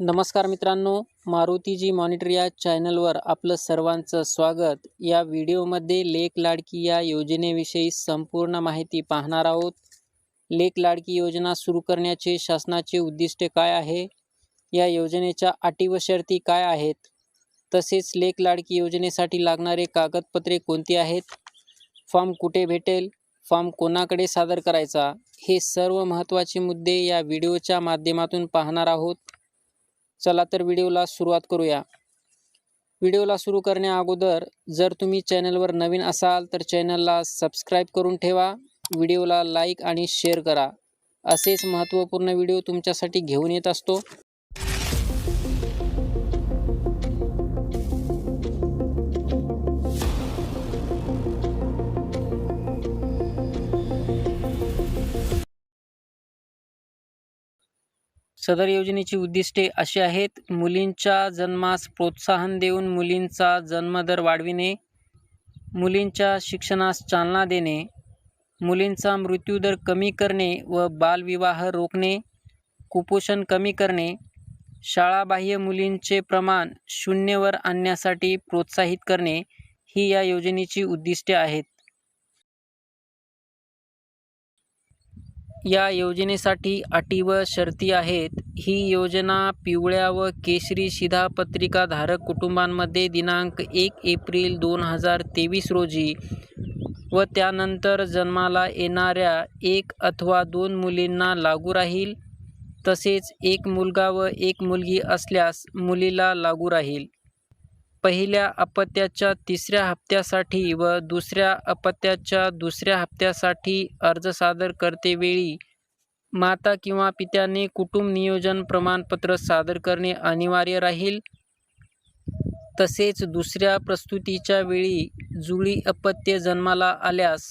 नमस्कार मित्रांनो मारुतीजी मॉनिटर या चॅनलवर आपलं सर्वांचं स्वागत. या व्हिडिओमध्ये लेक लाडकी या योजनेविषयी संपूर्ण माहिती पाहणार आहोत. लेक लाडकी योजना सुरू करण्याचे शासनाचे उद्दिष्ट काय आहे? या योजनेच्या अटी व शर्ती काय आहेत? तसेच लेक लाडकी योजनेसाठी लागणारे कागदपत्रे कोणती आहेत? फॉर्म कुठे भेटेल? फॉर्म कोणाकडे सादर करायचा? हे सर्व महत्त्वाचे मुद्दे या व्हिडिओच्या माध्यमातून पाहणार आहोत. चला तर व्हिडिओला सुरुवात करूया. व्हिडिओला सुरू करण्या अगोदर जर तुम्ही चॅनलवर नवीन असाल तर चॅनलला सबस्क्राईब करून ठेवा व्हिडिओला लाईक आणि शेअर करा. असेच महत्त्वपूर्ण व्हिडिओ तुमच्यासाठी घेऊन येत असतो. सदर योजनेची उद्दिष्टे अशी आहेत. मुलींच्या जन्मास प्रोत्साहन देऊन मुलींचा जन्मदर वाढविणे मुलींच्या शिक्षणास चालना देणे मुलींचा मृत्यूदर कमी करणे व बालविवाह रोखणे कुपोषण कमी करणे शाळाबाह्य मुलींचे प्रमाण शून्यवर आणण्यासाठी प्रोत्साहित करणे ही या योजनेची उद्दिष्टे आहेत. या योजनेसाठी अटी व शर्ती आहेत. ही योजना पिवळ्या व केशरी शिधापत्रिकाधारक कुटुंबांमध्ये दिनांक एक एप्रिल दोन हजार तेवीस रोजी व त्यानंतर जन्माला येणाऱ्या एक अथवा दोन मुलींना लागू राहील. तसेच एक मुलगा व एक मुलगी असल्यास मुलीला लागू राहील. पहिल्या अपत्याच्या तिसऱ्या हप्त्यासाठी व दुसऱ्या अपत्याच्या दुसऱ्या हप्त्यासाठी अर्ज सादर करतेवेळी माता किंवा पित्याने कुटुंब नियोजन प्रमाणपत्र सादर करणे अनिवार्य राहील. तसेच दुसऱ्या प्रस्तुतीच्या वेळी जुळी अपत्य जन्माला आल्यास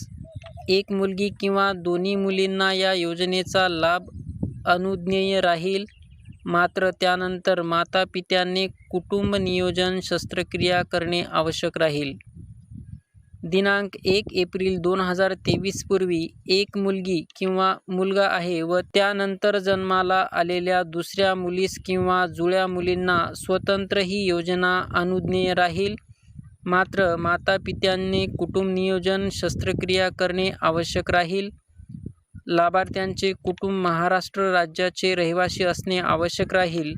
एक मुलगी किंवा दोन्ही मुलींना या योजनेचा लाभ अनुज्ञेय राहील. मात्र त्यानंतर माता पित्यांनी कुटुंब नियोजन शस्त्रक्रिया करणे आवश्यक राहील. दिनांक एक एप्रिल दोन हजार तेवीसपूर्वी एक मुलगी किंवा मुलगा आहे व त्यानंतर जन्माला आलेल्या दुसऱ्या मुलीस किंवा जुळ्या मुलींना स्वतंत्र ही योजना अनुज्ञेय राहील. मात्र माता पित्यांनी कुटुंब नियोजन शस्त्रक्रिया करणे आवश्यक राहील. लाभार्थ्यांचे कुटुंब महाराष्ट्र राज्याचे रहिवासी असणे आवश्यक राहील.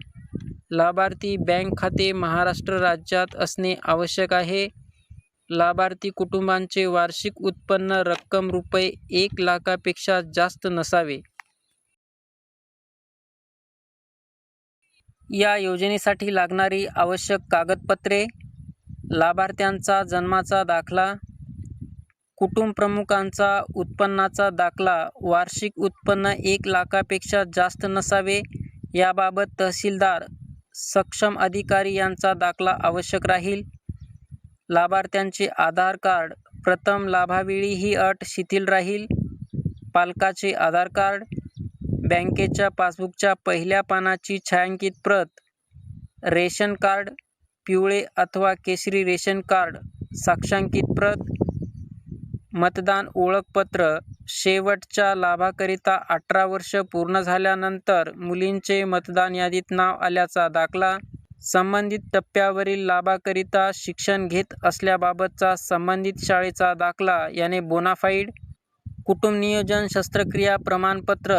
लाभार्थी बँक खाते महाराष्ट्र राज्यात असणे आवश्यक आहे. लाभार्थी कुटुंबांचे वार्षिक उत्पन्न रक्कम रुपये एक लाखापेक्षा जास्त नसावे. या योजनेसाठी लागणारी आवश्यक कागदपत्रे लाभार्थ्यांचा जन्माचा दाखला कुटुंब प्रमुखांचा उत्पन्नाचा दाखला वार्षिक उत्पन्न एक लाखापेक्षा जास्त नसावे याबाबत तहसीलदार सक्षम अधिकारी यांचा दाखला आवश्यक राहील. लाभार्थ्यांचे आधार कार्ड प्रथम लाभावेळी ही अट शिथिल राहील. पालकाचे आधार कार्ड बँकेच्या पासबुकच्या पहिल्या पानाची छायांकित प्रत रेशन कार्ड पिवळे अथवा केशरी रेशन कार्ड साक्षांकित प्रत मतदान ओळखपत्र शेवटच्या लाभाकरिता अठरा वर्ष पूर्ण झाल्यानंतर मुलींचे मतदान यादीत नाव आल्याचा दाखला संबंधित टप्प्यावरील लाभाकरिता शिक्षण घेत असल्याबाबतचा संबंधित शाळेचा दाखला याने बोनाफाईड कुटुंब नियोजन शस्त्रक्रिया प्रमाणपत्र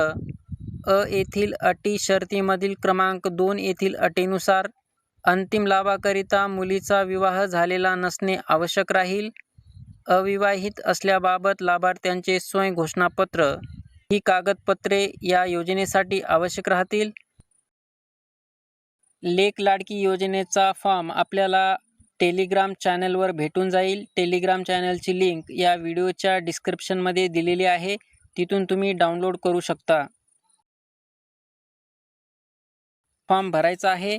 अ येथील अटी शर्तीमधील क्रमांक दोन येथील अटीनुसार अंतिम लाभाकरिता मुलीचा विवाह झालेला नसणे आवश्यक राहील. अविवाहित असल्याबाबत लाभार्थ्यांचे स्वयं घोषणापत्र ही कागदपत्रे या योजनेसाठी आवश्यक राहतील? लेक लाडकी योजनेचा फॉर्म आपल्याला टेलिग्राम चॅनलवर भेटून जाईल. टेलिग्राम चॅनलची लिंक या व्हिडिओच्या डिस्क्रिप्शनमध्ये दिलेली आहे. तिथून तुम्ही डाउनलोड करू शकता. फॉर्म भरायचा आहे.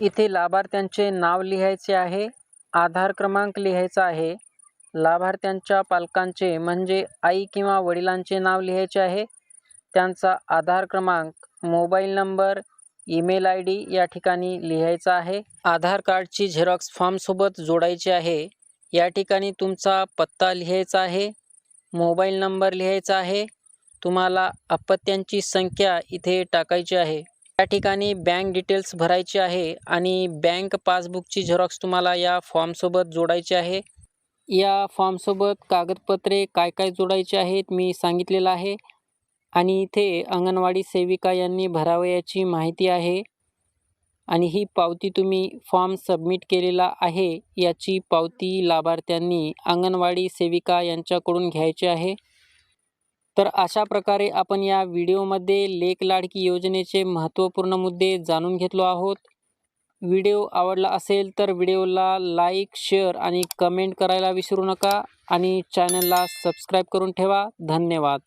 इथे लाभार्थ्यांचे नाव लिहायचे आहे. आधार क्रमांक लिहायचा आहे. लाभार्थ्यांच्या पालकांचे म्हणजे आई किंवा वडिलांचे नाव लिहायचे आहे. त्यांचा आधार क्रमांक mobile number email I D या ठिकाणी लिहायचा आहे. आधार कार्डची झेरॉक्स फॉर्मसोबत जोडायची आहे. या ठिकाणी तुमचा पत्ता लिहायचा आहे. मोबाईल नंबर लिहायचा आहे. तुम्हाला अपत्यांची संख्या इथे टाकायची आहे. या ठिकाणी बँक डिटेल्स भरायची आहे आणि बँक पासबुकची झेरॉक्स तुम्हाला या फॉर्मसोबत जोडायची आहे. या फॉर्मसोबत कागदपत्रे काय काय जोडायचे आहेत मी सांगितलेलं आहे. आणि इथे अंगणवाडी सेविका यांनी भरावयाची माहिती आहे. आणि ही पावती तुम्ही फॉर्म सबमिट केलेला आहे याची पावती लाभार्थ्यांनी अंगणवाडी सेविका यांच्याकडून घ्यायची आहे. तर अशा प्रकारे आपण या व्हिडिओमध्ये लेक लाडकी योजनेचे महत्त्वपूर्ण मुद्दे जाणून घेतलो आहोत. व्हिडिओ आवडला असेल तर व्हिडिओला लाईक शेअर आणि कमेंट करायला विसरू नका. आणि चॅनलला सबस्क्राईब करून ठेवा. धन्यवाद.